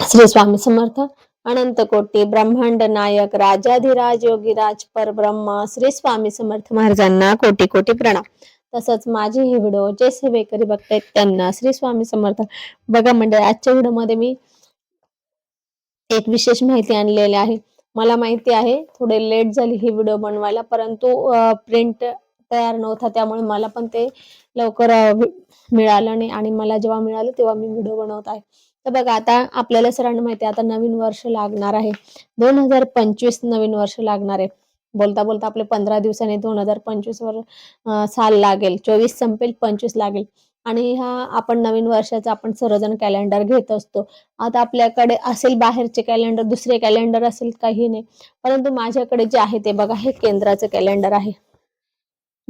श्री स्वामी समर्थ अनंत कोटी ब्रह्मांड नायक राजाधिराज योगीराज परब्रह्म श्री स्वामी समर्थ महाराजांना कोटी कोटी प्रणाम. तसंच माझी ही व्हिडिओ जे सेवेकरी बघतायत त्यांना श्री स्वामी समर्थ. बघा म्हणजे आजच्या व्हिडिओमध्ये मी एक विशेष माहिती आणलेली आहे. मला माहिती आहे थोडे लेट झाली ही व्हिडिओ बनवायला परंतु प्रिंट तयार नव्हता त्यामुळे मला पण ते लवकर मिळालं नाही आणि मला जेव्हा मिळालं तेव्हा मी व्हिडिओ बनवत आहे. तर बघा आता आपल्याला सरांना माहिती आहे आता नवीन वर्ष लागणार आहे. दोन हजार पंचवीस नवीन वर्ष लागणार आहे. बोलता बोलता आपले पंधरा दिवसांनी दोन हजार पंचवीस वर साल लागेल. चोवीस संपेल पंचवीस लागेल. आणि हा आपण नवीन वर्षाचा आपण सर्वजण कॅलेंडर घेत असतो. आता आपल्याकडे असेल बाहेरचे कॅलेंडर दुसरे कॅलेंडर असेल काही नाही. परंतु माझ्याकडे जे आहे ते बघा हे केंद्राचं कॅलेंडर आहे.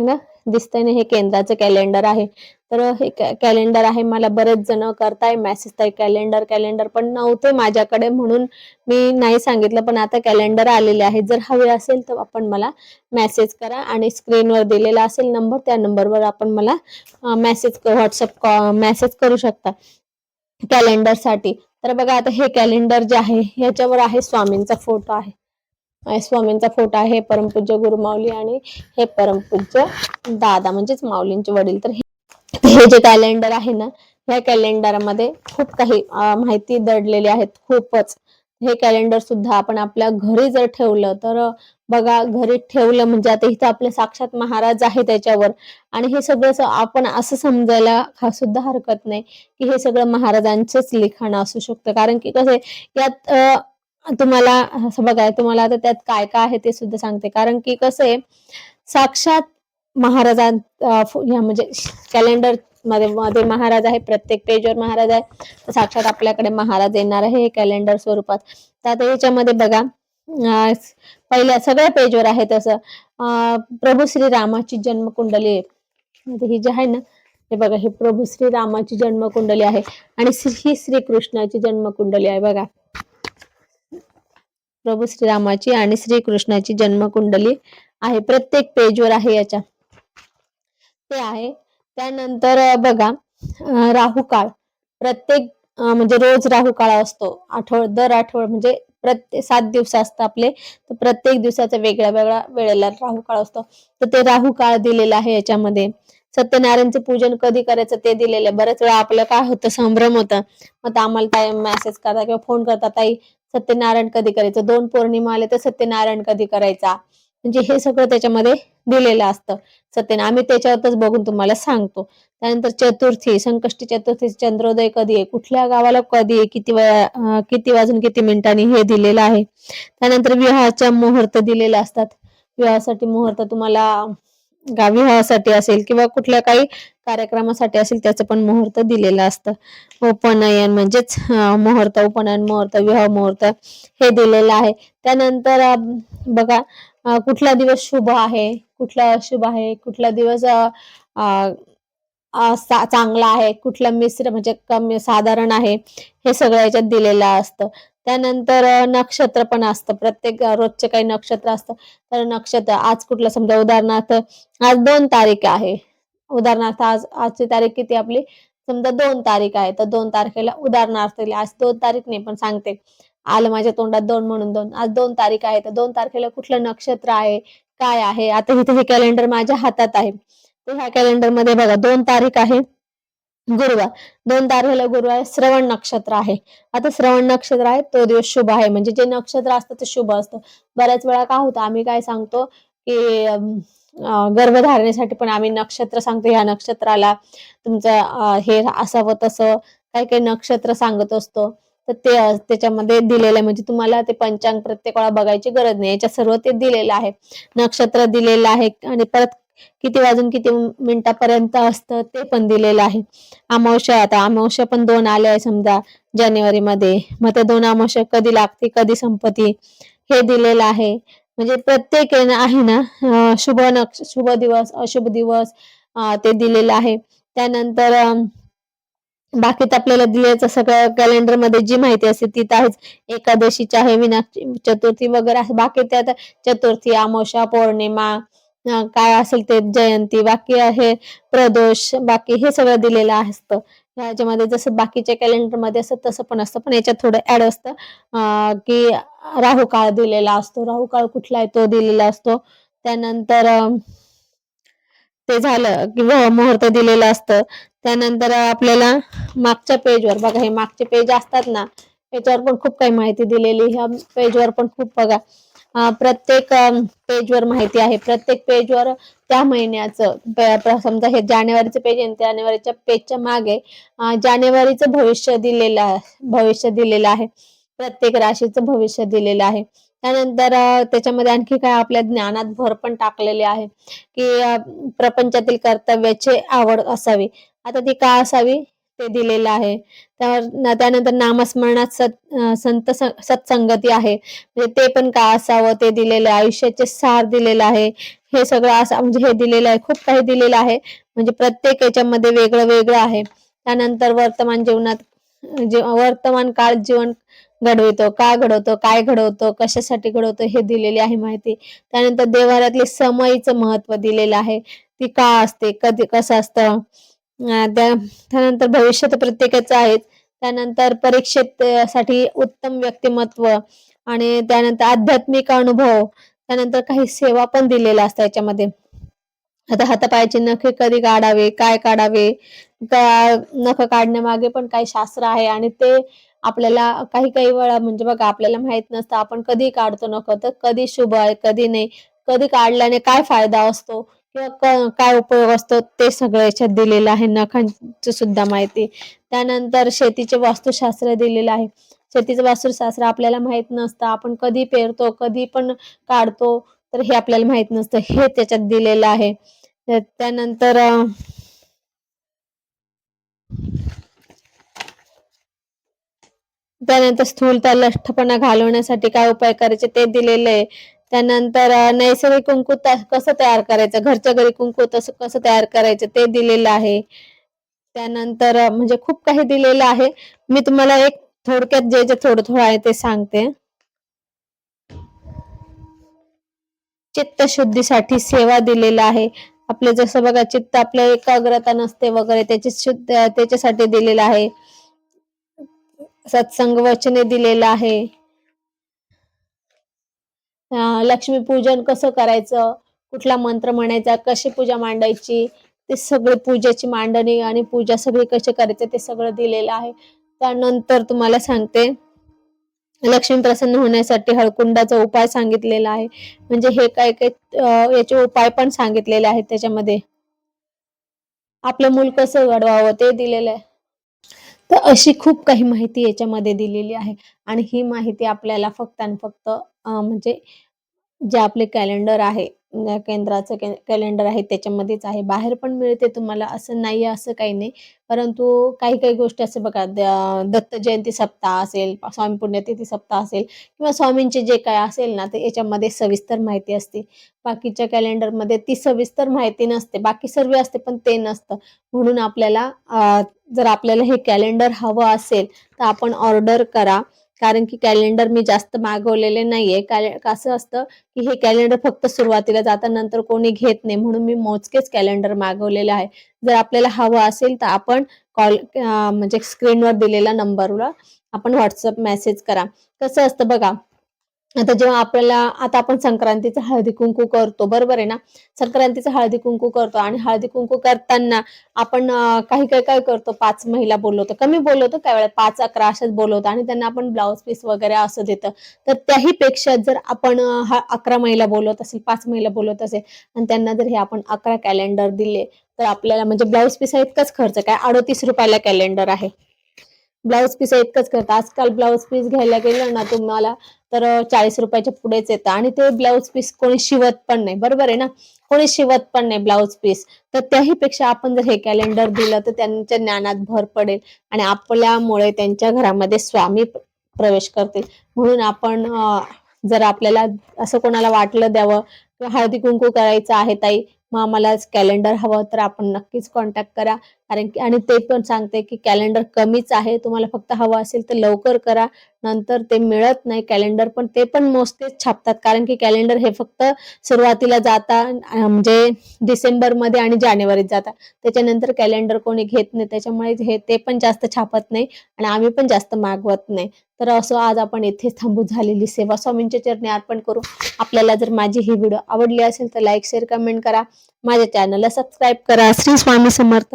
ना? दिसतंय ना हे केंद्राचं कॅलेंडर आहे. तर हे कॅलेंडर आहे मला बरेच जण करताय मेसेज ताई कॅलेंडर कॅलेंडर पण नव्हते माझ्याकडे म्हणून मी नाही सांगितलं पण आता कॅलेंडर आलेले आहे जर हवे असेल तर आपण मला मेसेज करा आणि स्क्रीनवर दिलेला असेल नंबर त्या नंबरवर आपण मला मेसेज व्हॉट्सअप मेसेज करू शकता कॅलेंडरसाठी तर बघा आता हे कॅलेंडर जे आहे ह्याच्यावर आहे स्वामींचा फोटो आहे. स्वामींचा फोटो आहे परमपूज्य गुरुमाऊली आणि हे परमपूज्य दादा म्हणजेच माऊलींचे वडील. तर हे जे कॅलेंडर आहे ना ह्या कॅलेंडरमध्ये खूप काही माहिती दडलेली आहेत. खूपच. हे कॅलेंडर सुद्धा आपण आपल्या घरी जर ठेवलं तर बघा घरी ठेवलं म्हणजे आता इथं आपले साक्षात महाराज आहे त्याच्यावर. आणि हे सगळं आपण असं समजायला हा सुद्धा हरकत नाही की हे सगळं महाराजांचेच लिखाण असू शकतं. कारण की कसं आहे यात तुम्हाला असं बघा तुम्हाला आता त्यात काय काय आहे ते सुद्धा सांगते. कारण की कसं आहे साक्षात महाराजां म्हणजे कॅलेंडरमध्ये मध्ये महाराज आहे प्रत्येक पेजवर महाराज आहे. साक्षात आपल्याकडे महाराज येणार आहे हे कॅलेंडर स्वरूपात. तर आता याच्यामध्ये बघा पहिल्या सगळ्या पेजवर आहे तसं. प्रभू श्री रामाची जन्मकुंडली आहे. ही जी आहे ना हे बघा हे प्रभू श्री रामाची जन्मकुंडली आहे. आणि श्री कृष्णाची श्रीकृष्णाची जन्मकुंडली आहे बघा. प्रभू श्रीरामाची आणि श्रीकृष्णाची जन्मकुंडली आहे. प्रत्येक पेजवर आहे याच्या. ते आहे. त्यानंतर बघा राहू काळ प्रत्येक म्हणजे रोज राहू काळ असतो. आठवड दर आठवड म्हणजे प्रत्येक सात दिवस असतात आपले. तर प्रत्येक दिवसाचा वेगळ्या वेगळ्या वेळेला राहू काळ असतो. तर ते राहू काळ दिलेला आहे याच्यामध्ये. सत्यनारायणचं पूजन कधी करायचं ते दिलेलं आहे. बऱ्याच वेळा आपलं काय होतं संभ्रम होतं. मग आम्हाला ताई मेसेज करता किंवा फोन करता ताई सत्यनारायण कधी करायचं? दोन पौर्णिमा आले तर सत्यनारायण कधी करायचा? म्हणजे हे सगळं त्याच्यामध्ये दिलेलं असतं. सत्यनारायण आम्ही त्याच्यावरच बघून तुम्हाला सांगतो. त्यानंतर चतुर्थी संकष्टी चतुर्थी चंद्रोदय कधी आहे? कुठल्या गावाला कधी आहे? किती वेळा किती वाजून किती मिनिटांनी हे दिलेलं आहे? त्यानंतर विवाहाच्या मुहूर्त दिलेले असतात. विवाहासाठी मुहूर्त तुम्हाला गा विवाहासाठी असेल किंवा कुठल्या काही कार्यक्रमासाठी असेल त्याचं पण मुहूर्त दिलेलं असतं. उपनयन म्हणजेच मुहूर्त उपनयन मुहूर्त विवाह मुहूर्त हे दिलेलं आहे. त्यानंतर बघा कुठला दिवस शुभ आहे कुठला अशुभ आहे कुठला दिवस चांगला आहे कुठला मिश्र म्हणजे कमी साधारण आहे हे सगळं याच्यात दिलेलं असतं. त्यानंतर नक्षत्र पण असतं. प्रत्येक रोजचे काही नक्षत्र असतं. तर नक्षत्र आज कुठलं? समजा उदाहरणार्थ आज दोन तारीख आहे. उदाहरणार्थ आज आजची तारीख किती आपली? समजा दोन तारीख आहे. तर दोन तारखेला उदाहरणार्थ आज दोन तारीख नाही पण सांगते. आलं माझ्या तोंडात दोन म्हणून दोन. आज दोन तारीख आहे. तर दोन तारखेला कुठलं नक्षत्र आहे? काय आहे? आता इथे हे कॅलेंडर माझ्या हातात आहे. तर ह्या कॅलेंडरमध्ये बघा दोन तारीख आहे. गुरुवार. दोन तारखेला गुरुवार श्रवण नक्षत्र आहे. आता श्रवण नक्षत्र आहे तो दिवस शुभ आहे. म्हणजे जे नक्षत्र असतं ते शुभ असतं. बऱ्याच वेळा काय होतं आम्ही काय सांगतो की गर्भधारणेसाठी पण आम्ही नक्षत्र सांगतो. ह्या नक्षत्राला तुमचं हे असावं तसं काही काही नक्षत्र सांगत असतो. तर ते त्याच्यामध्ये दिलेलं आहे. म्हणजे तुम्हाला ते पंचांग प्रत्येक वेळा बघायची गरज नाही. याच्यात सर्व ते दिलेलं आहे. नक्षत्र दिलेलं आहे आणि परत किती वाजून किती मिनिटापर्यंत असतं ते पण दिलेलं आहे. अमावस्या आता. अमावस्या पण दोन आल्या आहे समजा जानेवारीमध्ये. मग त्या दोन अमावस्या कधी लागते कधी संपती हे दिलेलं आहे. म्हणजे प्रत्येक आहे ना शुभ नक्ष शुभ दिवस अशुभ दिवस ते दिलेलं आहे. त्यानंतर बाकी तर आपल्याला दिल्याचं सगळं कॅलेंडरमध्ये जी माहिती असते ती तर आहेच. एकादशीची आहे विनायक चतुर्थी वगैरे आहे बाकी त्यात चतुर्थी अमावस्या पौर्णिमा काय असेल ते जयंती बाकी आहे प्रदोष बाकी हे सगळं दिलेलं असतं. ह्याच्यामध्ये जसं बाकीच्या कॅलेंडरमध्ये असतं तसं पण असतं. पण याच्यात थोडं ऍड असतं अं, की राहू काळ दिलेला असतो. राहू काळ कुठला आहे तो दिलेला असतो. त्यानंतर ते झालं की मुहूर्त दिलेलं असतं. त्यानंतर आपल्याला मागच्या पेजवर बघा हे मागचे पेज असतात ना याच्यावर पण खूप काही माहिती दिलेली ह्या पेजवर पण खूप बघा. प्रत्येक पेजवर माहिती आहे. प्रत्येक पेजवर त्या महिन्याचं समजा हे जानेवारीचं पेज आहे जानेवारीच्या पेजच्या मागे जानेवारीचं भविष्य दिलेलं आहे भविष्य दिलेलं आहे. प्रत्येक राशीचं भविष्य दिलेलं आहे. त्यानंतर त्याच्यामध्ये आणखी काय आपल्या ज्ञानात भर पण टाकलेली आहे. की प्रपंचातील कर्तव्याची आवड असावी. आता ती का असावी? ते दिलेलं आहे. त्यानंतर नामस्मरणात सत संत सत्संगती आहे. म्हणजे ते पण का असावं? ते दिलेलं आहे. आयुष्याचे सार दिलेलं आहे. हे सगळं असं म्हणजे हे दिलेलं आहे. खूप काही दिलेलं आहे. म्हणजे प्रत्येक याच्यामध्ये वेगळं वेगळं आहे. त्यानंतर वर्तमान जीवनात जे वर्तमान काळ जीवन घडवितो. का घडवतो? काय घडवतो? कशासाठी घडवतो? हे दिलेली आहे माहिती. त्यानंतर देवारातले समयीचं महत्त्व दिलेलं आहे. ती का असते? कधी कसं असतं? त्यानंतर भविष्य तर प्रत्येकाचं आहेच. त्यानंतर परीक्षेत साठी उत्तम व्यक्तिमत्व आणि त्यानंतर आध्यात्मिक अनुभव त्यानंतर काही सेवा पण दिलेल्या असतात याच्यामध्ये. आता हातापायाचे नखे कधी काढावे काय काढावे का नख काढण्यामागे पण काही शास्त्र आहे आणि ते आपल्याला काही काही वेळा म्हणजे बघा आपल्याला माहीत नसतं आपण कधी काढतो नख तर कधी शुभ आहे कधी नाही कधी काढल्याने काय फायदा असतो? किंवा काय उपयोग असतो ते सगळं याच्यात दिलेलं आहे नखांची सुद्धा माहिती. त्यानंतर शेतीचे वास्तुशास्त्र दिलेलं आहे. शेतीचं वास्तुशास्त्र आपल्याला माहीत नसतं. आपण कधी पेरतो कधी पण काढतो तर हे आपल्याला माहीत नसतं. हे त्याच्यात दिलेलं आहे. त्यानंतर त्यानंतर स्थूलता लठ्ठपणा घालवण्यासाठी काय उपाय करायचे ते दिलेले आहे. त्यानंतर नैसर्गिक कुंकू कसं तयार करायचं? घरच्या घरी कुंकू तसं कसं तयार करायचं? ते दिलेलं आहे. त्यानंतर म्हणजे खूप काही दिलेलं आहे. मी तुम्हाला एक थोडक्यात जे जे थोडं थोडं आहे ते सांगते. चित्तशुद्धीसाठी सेवा दिलेला आहे. आपले जसं बघा चित्त आपल्या एकाग्रता नसते वगैरे त्याची शुद्ध त्याच्यासाठी दिलेलं आहे. सत्संग वचने दिलेलं आहे. लक्ष्मी पूजन कसं करायचं कुठला मंत्र म्हणायचा कशी पूजा मांडायची ते सगळे पूजेची मांडणी आणि पूजा सगळी कशी करायचे ते सगळं दिलेलं आहे. त्यानंतर तुम्हाला सांगते लक्ष्मी प्रसन्न होण्यासाठी हळकुंडाचा उपाय सांगितलेला आहे. म्हणजे हे काय काय याचे उपाय पण सांगितलेले आहेत त्याच्यामध्ये. आपलं मूल कसं घडवावं ते दिलेलं आहे. तर अशी खूप काही माहिती याच्यामध्ये दिलेली आहे. आणि ही माहिती आपल्याला फक्त आणि फक्त म्हणजे जे आपले कॅलेंडर आहे केंद्राचं कॅलेंडर आहे त्याच्यामध्येच आहे. बाहेर पण मिळते तुम्हाला असं नाही आहे असं काही नाही. परंतु काही काही गोष्टी असं बघा दत्त जयंती सप्ताह असेल स्वामी पुण्यतिथी सप्ताह असेल किंवा स्वामींचे जे काय असेल ना ते याच्यामध्ये सविस्तर माहिती असते. बाकीच्या कॅलेंडरमध्ये ती सविस्तर माहिती नसते. बाकी सर्व असते पण ते नसतं. म्हणून आपल्याला जर आपल्याला हे कॅलेंडर हवं असेल तर आपण ऑर्डर करा. कारण की कॅलेंडर मी जास्त मागवलेले नाहीये. असं कसं असतं की हे कॅलेंडर फक्त सुरुवातीला जाता नंतर कोणी घेत नाही म्हणून मी मोजकेच कॅलेंडर मागवलेले आहे. जर आपल्याला हवं असेल तर आपण कॉल म्हणजे स्क्रीनवर दिलेल्या नंबरवर आपण व्हॉट्सअप मेसेज करा. कसं असतं बघा आता जेव्हा आपल्याला आता आपण संक्रांतीचं हळदी कुंकू करतो बरोबर आहे ना? संक्रांतीचा हळदी कुंकू करतो आणि हळदी कुंकू करताना आपण काही काही काय करतो. पाच महिला बोलवतो. कमी बोलवतो काय वेळा पाच अकरा अशाच बोलवतो आणि त्यांना आपण ब्लाऊज पीस वगैरे असं देतं. तर त्याही पेक्षा जर आपण अकरा महिला बोलवत असेल पाच महिला बोलवत असेल आणि त्यांना जर हे आपण अकरा कॅलेंडर दिले तर आपल्याला म्हणजे ब्लाऊज पीस इतकाच खर्च काय? अडोतीस रुपयाला कॅलेंडर आहे. ब्लाऊज पीस इतकंच करतात आजकाल ब्लाऊज पीस घ्यायला गेलं ना तुम्हाला तर चाळीस रुपयाच्या पुढेच येतं. आणि ते ब्लाऊज पीस कोणी शिवत पण नाही. बरोबर आहे ना? कोणी शिवत पण नाही ब्लाऊज पीस. तर त्याही पेक्षा आपण जर हे कॅलेंडर दिलं तर त्यांच्या ज्ञानात भर पडेल आणि आपल्यामुळे त्यांच्या घरामध्ये स्वामी प्रवेश करतील. म्हणून आपण जर आपल्याला असं कोणाला वाटलं द्यावं किंवा हळदी कुंकू करायचं आहे ताई मग आम्हाला कॅलेंडर हवं तर आपण नक्कीच कॉन्टॅक्ट करा. कारण की आणि ते पण सांगते की कॅलेंडर कमीच आहे तुम्हाला फक्त हवं असेल तर लवकर करा नंतर ते मिळत नाही कॅलेंडर पण ते पण मोजकेच छापतात. कारण की कॅलेंडर हे फक्त सुरुवातीला जाता म्हणजे डिसेंबरमध्ये आणि जानेवारीत जातात त्याच्यानंतर कॅलेंडर कोणी घेत नाही त्याच्यामुळे हे ते पण जास्त छापत नाही आणि आम्ही पण जास्त मागवत नाही. तर असं आज आपण येथेच थांबू झालेली सेवा स्वामींच्या चरणी अर्पण करू. आपल्याला जर माझी ही व्हिडिओ आवडली असेल तर लाईक शेअर कमेंट करा. माझ्या चॅनलला सबस्क्राईब करा. श्री स्वामी समर्थ.